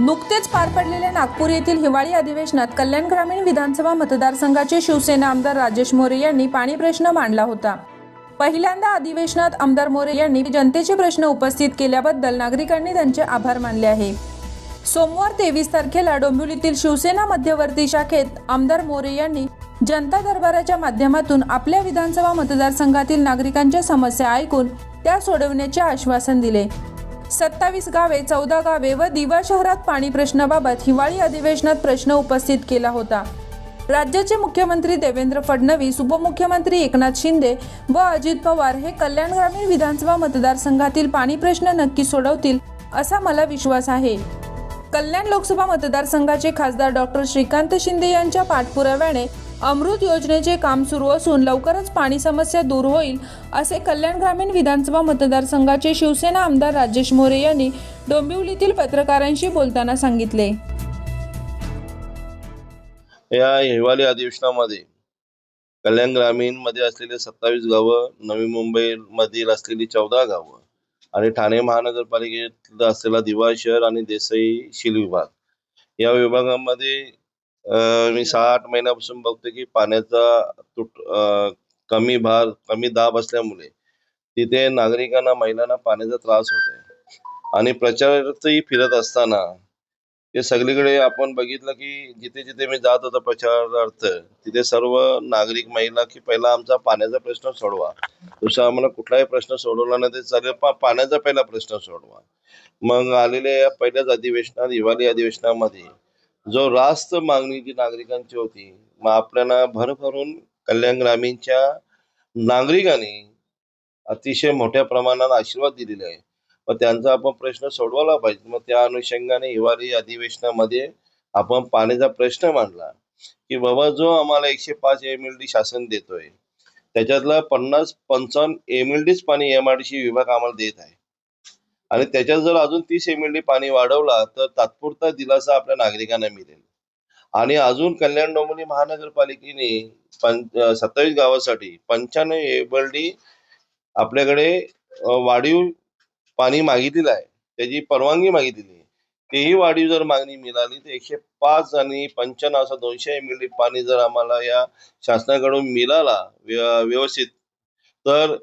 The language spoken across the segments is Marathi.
नुकतेच पार पडलेल्या नागपूर येथील हिवाळी अधिवेशनात कल्याण ग्रामीण विधानसभा मतदारसंघाचे शिवसेना आमदार राजेश मोरे यांनी पाणी प्रश्न मांडला होता. पहिल्यांदा अधिवेशनात आमदार मोरे यांनी जनतेचे प्रश्न उपस्थित केल्याबद्दल नागरिकांनी त्यांचे आभार मानले आहे. सोमवार तेवीस तारखेला डोंबिवलीतील शिवसेना मध्यवर्ती शाखेत आमदार मोरे यांनी जनता दरबाराच्या माध्यमातून आपल्या विधानसभा मतदारसंघातील नागरिकांच्या समस्या ऐकून त्या सोडवण्याचे आश्वासन दिले. सत्तावीस गावे चौदा गावे व दिवा शहरात पाणी प्रश्नाबाबत हिवाळी अधिवेशनात प्रश्न उपस्थित केला होता. राज्याचे मुख्यमंत्री देवेंद्र फडणवीस उपमुख्यमंत्री एकनाथ शिंदे व अजित पवार हे कल्याण ग्रामीण विधानसभा मतदारसंघातील पाणी प्रश्न नक्की सोडवतील असा मला विश्वास आहे. कल्याण लोकसभा मतदारसंघाचे खासदार डॉक्टर श्रीकांत शिंदे यांच्या पाठपुराव्याने अमृत योजनेचे काम सुरू असून लवकरच पाणी समस्या दूर होईल असे कल्याण ग्रामीण विधानसभा मतदारसंघाचे शिवसेना आमदार राजेश मोरे यांनी डोंबिवलीतील पत्रकारांशी बोलताना सांगितले. या हिवाळी अधिवेशनामध्ये कल्याण ग्रामीणमध्ये असलेले सत्तावीस गावं नवी मुंबई मधील असलेली चौदा गावं आणि ठाणे महानगरपालिकेत असलेला दिवा शहर आणि देसाई शील विभाग या विभागामध्ये मी सहा आठ महिन्यापासून बघतो की पाण्याचा तुट कमी भार कमी दाब असल्यामुळे तिथे नागरिकांना महिलांना पाण्याचा त्रास होत आहे. आणि प्रचारार्थही फिरत असताना ते सगळीकडे आपण बघितलं की जिथे जिथे मी जात होतो प्रचारार्थ तिथे सर्व नागरिक महिला की पहिला आमचा पाण्याचा प्रश्न सोडवा. दुसरा आम्हाला कुठलाही प्रश्न सोडवला नाही ते सगळे पाण्याचा पहिला प्रश्न सोडवा. मग आलेल्या या पहिल्याच अधिवेशनात हिवाळी अधिवेशनामध्ये जो रास्त मागणी जी नागरिकांची होती मग आपल्याला भरभरून कल्याण ग्रामीणच्या नागरिकांनी अतिशय मोठ्या प्रमाणात आशीर्वाद दिलेले आहे. मग त्यांचा आपण प्रश्न सोडवायला पाहिजे. मग त्या अनुषंगाने हिवाळी अधिवेशनामध्ये आपण पाण्याचा प्रश्न मांडला की बाबा जो आम्हाला एकशे पाच एम एल डी शासन देतोय त्याच्यातला पन्नास पंचावन्न एम एल डीच पाणी एम आर डी विभाग आम्हाला देत आहे. आणि त्याच्यात जर अजून तीस एम एल डी पाणी वाढवला तर तात्पुरता दिलासा आपल्या नागरिकांना मिळेल. आणि अजून कल्याण डोंबिवली महानगरपालिकेने सत्तावीस गावासाठी पंच्याण्णव एम एल डी आपल्याकडे वाढीव पाणी मागितलेलं आहे. त्याची परवानगी मागितलेली आहे. तेही वाढीव जर मागणी मिळाली तर एकशे पाच आणि पंच्याण्णव असं दोनशे एम एल पाणी जर आम्हाला या शासनाकडून मिळाला व्यवस्थित तर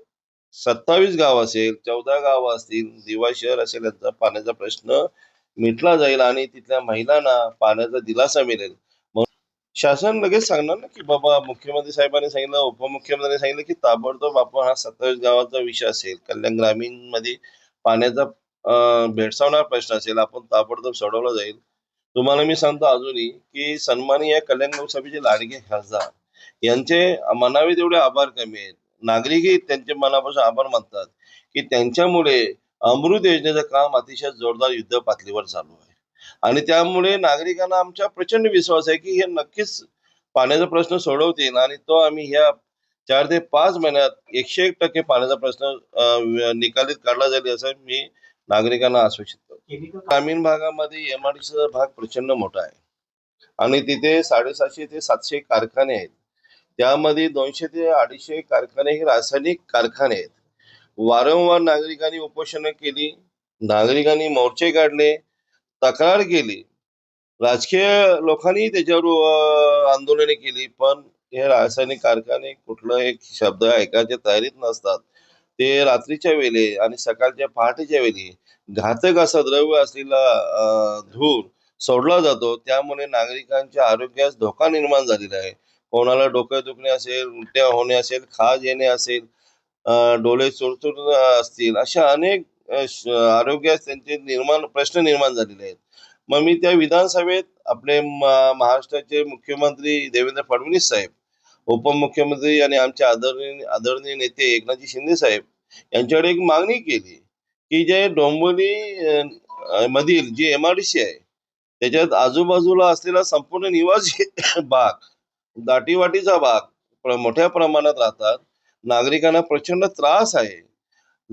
सत्तावीस गाव असेल चौदा गाव असतील दिवा शहर असेल यांचा पाण्याचा प्रश्न मिटला जाईल आणि तिथल्या महिलांना पाण्याचा दिलासा मिळेल. मग शासन लगेच सांगणार ना की बाबा मुख्यमंत्री साहेबांनी सांगितलं उपमुख्यमंत्र्यांनी सांगितलं की ताबडतोब आपण हा सत्तावीस गावाचा विषय असेल कल्याण ग्रामीणमध्ये पाण्याचा भेडसावणारा प्रश्न असेल आपण ताबडतोब सोडवला जाईल. तुम्हाला मी सांगतो अजूनही की सन्मानी या कल्याण लोकसभेचे लाडके खासदार यांचे मनावे तेवढे आभार कमी आहेत. नागरिकही त्यांच्या मनापासून आभार मानतात की त्यांच्यामुळे अमृत योजनेचं काम अतिशय जोरदार युद्ध पातळीवर चालू आहे. आणि त्यामुळे नागरिकांना आमच्या प्रचंड विश्वास आहे की हे नक्कीच पाण्याचा प्रश्न सोडवतील आणि तो आम्ही ह्या चार ते पाच महिन्यात एकशे एक टक्के पाण्याचा प्रश्न निकालीत काढला जाईल असं मी नागरिकांना आश्वासित करतो. ग्रामीण भागामध्ये एमआरडीसीचा भाग प्रचंड मोठा आहे. आणि तिथे साडेसातशे ते सातशे कारखाने आहेत. त्यामध्ये दोनशे ते अडीचशे कारखाने हे रासायनिक कारखाने आहेत. वारंवार नागरिकांनी उपोषणं केली नागरिकांनी मोर्चे काढले तक्रार केली. राजकीय लोकांनी त्याच्यावर आंदोलने केली पण हे रासायनिक कारखाने कुठलं एक शब्द ऐकायच्या तयारीत नसतात. ते रात्रीच्या वेळी आणि सकाळच्या पहाटेच्या वेळी घातक असा द्रव्य असलेला धूर सोडला जातो. त्यामुळे नागरिकांच्या आरोग्यास धोका निर्माण झालेला आहे. कोणाला डोकं दुखणे असेल उलट्या होणे असेल खाज येणे असेल डोळे चुरचुर असतील अशा अनेक आरोग्यास त्यांचे निर्माण प्रश्न निर्माण झालेले आहेत. मग मी त्या विधानसभेत आपले महाराष्ट्राचे मुख्यमंत्री देवेंद्र फडणवीस साहेब उपमुख्यमंत्री आणि आमचे आदरणीय आदरणीय नेते एकनाथजी शिंदे साहेब यांच्याकडे एक मागणी केली की जे डोंबिवली एम मधील जी एमआरडीसी आहे त्याच्यात आजूबाजूला असलेला संपूर्ण निवासी भाग दाटीवाटीचा भाग प्र- मोठ्या प्रमाणात राहतात. नागरिकांना प्रचंड त्रास आहे.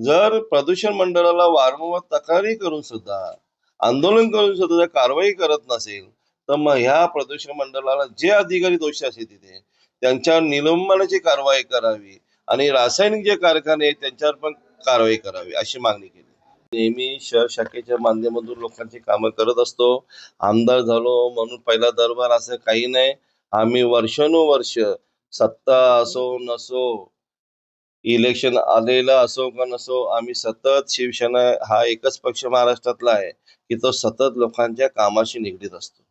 जर प्रदूषण मंडळाला वारंवार तक्रारी करून सुद्धा आंदोलन करून सुद्धा जर कारवाई करत नसेल तर मग ह्या प्रदूषण मंडळाला जे अधिकारी दोषी असतील तिथे त्यांच्यावर निलंबनाची कारवाई करावी आणि रासायनिक जे कारखाने आहेत त्यांच्यावर पण कारवाई करावी अशी मागणी केली. नेहमी शहर शाखेच्या माध्यमातून लोकांची कामं करत असतो. आमदार झालो म्हणून पहिला दरबार असं काही नाही. आम्ही वर्षानुवर्ष सत्ता असो नसो इलेक्शन आलेलं असो का नसो आम्ही सतत शिवसेना हा एकच पक्ष महाराष्ट्रातला आहे की तो सतत लोकांच्या कामाशी निगडीत असतो.